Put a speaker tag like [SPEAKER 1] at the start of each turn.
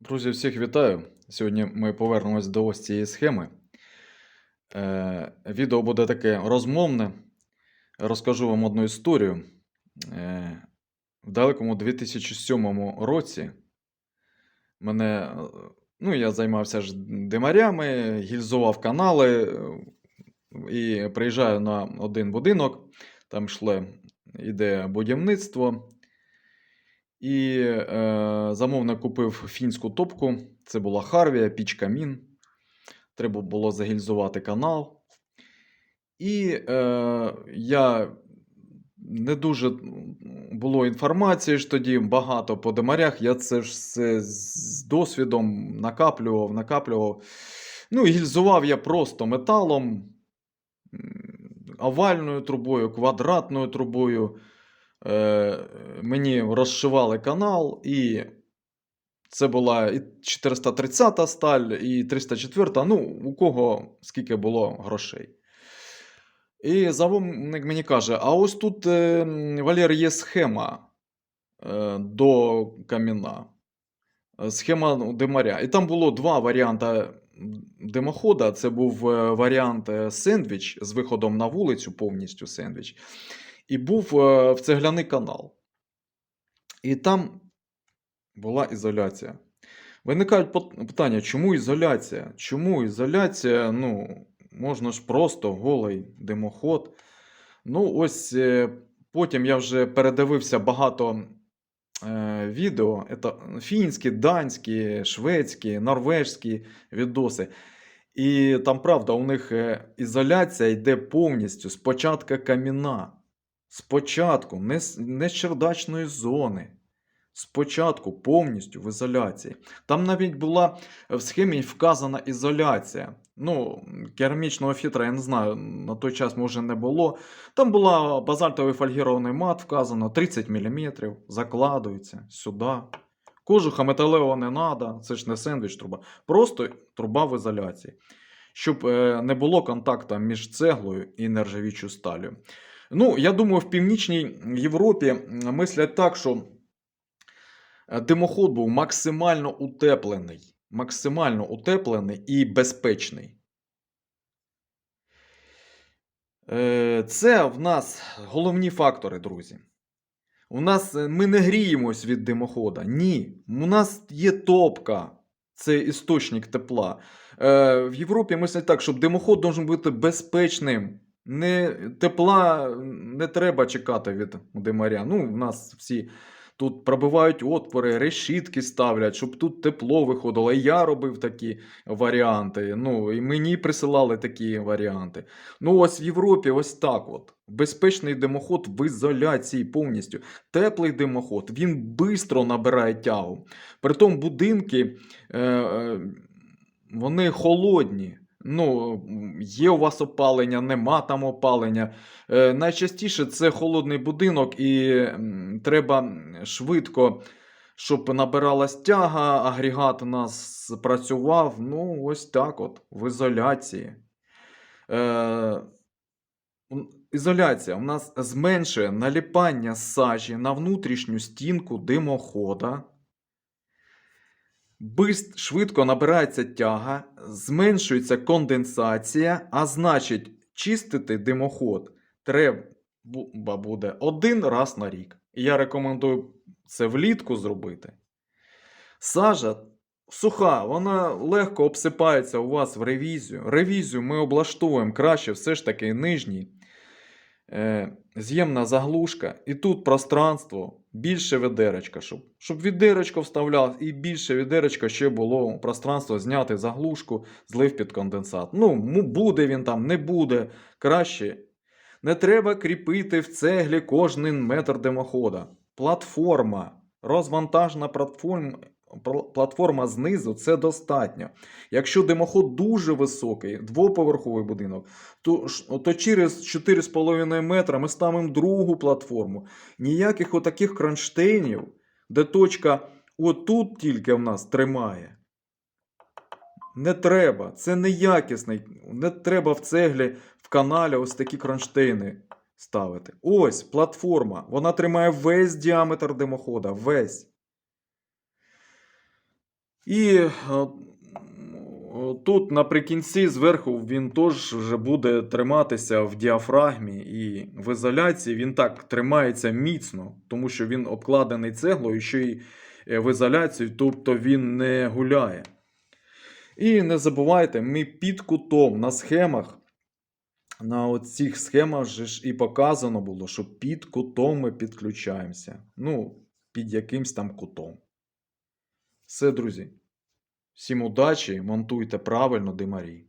[SPEAKER 1] Друзі, всіх вітаю! Сьогодні ми повернемось до ось цієї схеми. Е, відео буде таке розмовне. Розкажу вам одну історію. Е, в далекому 2007 році мене, ну, я займався ж димарями, гільзував канали і приїжджаю на один будинок, там йшло, іде будівництво. І е, замовник купив фінську топку. Це була Харвія, піч камін. Треба було загільзувати канал. І е, я не дуже було інформації ж тоді багато по демарях. Я це ж все з досвідом накаплював, накаплював. Ну, гільзував я просто металом, овальною трубою, квадратною трубою. Е, мені розшивали канал, і це була і 430 сталь, і 304, ну, у кого скільки було грошей. І замовник мені каже: а ось тут, е, Валер, є схема е, до каміна. Схема ну, димаря. І там було два варіанти димохода. Це був е, варіант е, сендвіч з виходом на вулицю, повністю сендвіч. І був е, в цегляний канал. І там була ізоляція. Виникають питання, чому ізоляція? Чому ізоляція? Ну, можна ж просто голий димоход. Ну, ось е, потім я вже передивився багато е, відео. Це фінські, данські, шведські, норвежські відоси. І там, правда, у них е, ізоляція йде повністю з початку каміна. Спочатку, не з, не з чердачної зони. Спочатку повністю в ізоляції. Там навіть була в схемі вказана ізоляція. Ну, керамічного фітра, я не знаю, на той час може не було. Там була базальтовий фольгірований мат вказано 30 мм, закладується сюди. Кожуха металевого не треба, це ж не сендвіч труба. Просто труба в ізоляції. Щоб е, не було контакту між цеглою і нержавічою сталю. Ну, я думаю, в Північній Європі мислять так, що е, димоход був максимально утеплений. Максимально утеплений і безпечний. Е, Це в нас головні фактори, друзі. У нас е, ми не гріємось від димохода. Ні. У нас є топка. Це істочник тепла. В Європі мислять так, щоб димоход должен бути безпечним. Не, тепла не треба чекати від димаря. Ну, в нас всі тут пробивають отвори, решітки ставлять, щоб тут тепло виходило. І я робив такі варіанти. Ну, і мені присилали такі варіанти. Ну, ось в Європі ось так от. Безпечний димоход в ізоляції повністю. Теплий димоход, він швидко набирає тягу. Притом будинки, е, е, вони холодні. Ну, є у вас опалення, нема там опалення. Е, найчастіше це холодний будинок, і треба швидко, щоб набиралась тяга, агрегат у нас працював. Ну, ось так от, в ізоляції. Е, ізоляція у нас зменшує наліпання сажі на внутрішню стінку димохода. Бист швидко набирається тяга, зменшується конденсація, а значить, чистити димоход треба буде один раз на рік. Я рекомендую це влітку зробити. Сажа суха, вона легко обсипається у вас в ревізію. Ревізію ми облаштовуємо краще, все ж таки нижній. Е, з'ємна заглушка, і тут пространство, більше відеречка, щоб, щоб відеречко вставляв, і більше відеречка ще було пространство зняти заглушку, злив під конденсат. Ну, буде він там, не буде. Краще. Не треба кріпити в цеглі кожен метр димохода. Платформа, розвантажна платформа, платформа знизу це достатньо. Якщо димоход дуже високий, двоповерховий будинок, то, то через 4,5 метра ми ставимо другу платформу. Ніяких отаких кронштейнів, де точка отут тільки в нас тримає. Не треба. Це неякісний. Не треба в цеглі, в каналі ось такі кронштейни ставити. Ось платформа. Вона тримає весь діаметр димохода. Весь. І е, тут наприкінці зверху він теж вже буде триматися в діафрагмі і в ізоляції він так тримається міцно, тому що він обкладений цеглою, ще й е, в ізоляцію, тобто він не гуляє. І не забувайте, ми під кутом на схемах. На оцих схемах же ж і показано було, що під кутом ми підключаємося. Ну, під якимсь там кутом. Все, друзі. Всім удачі, монтуйте правильно, димарі.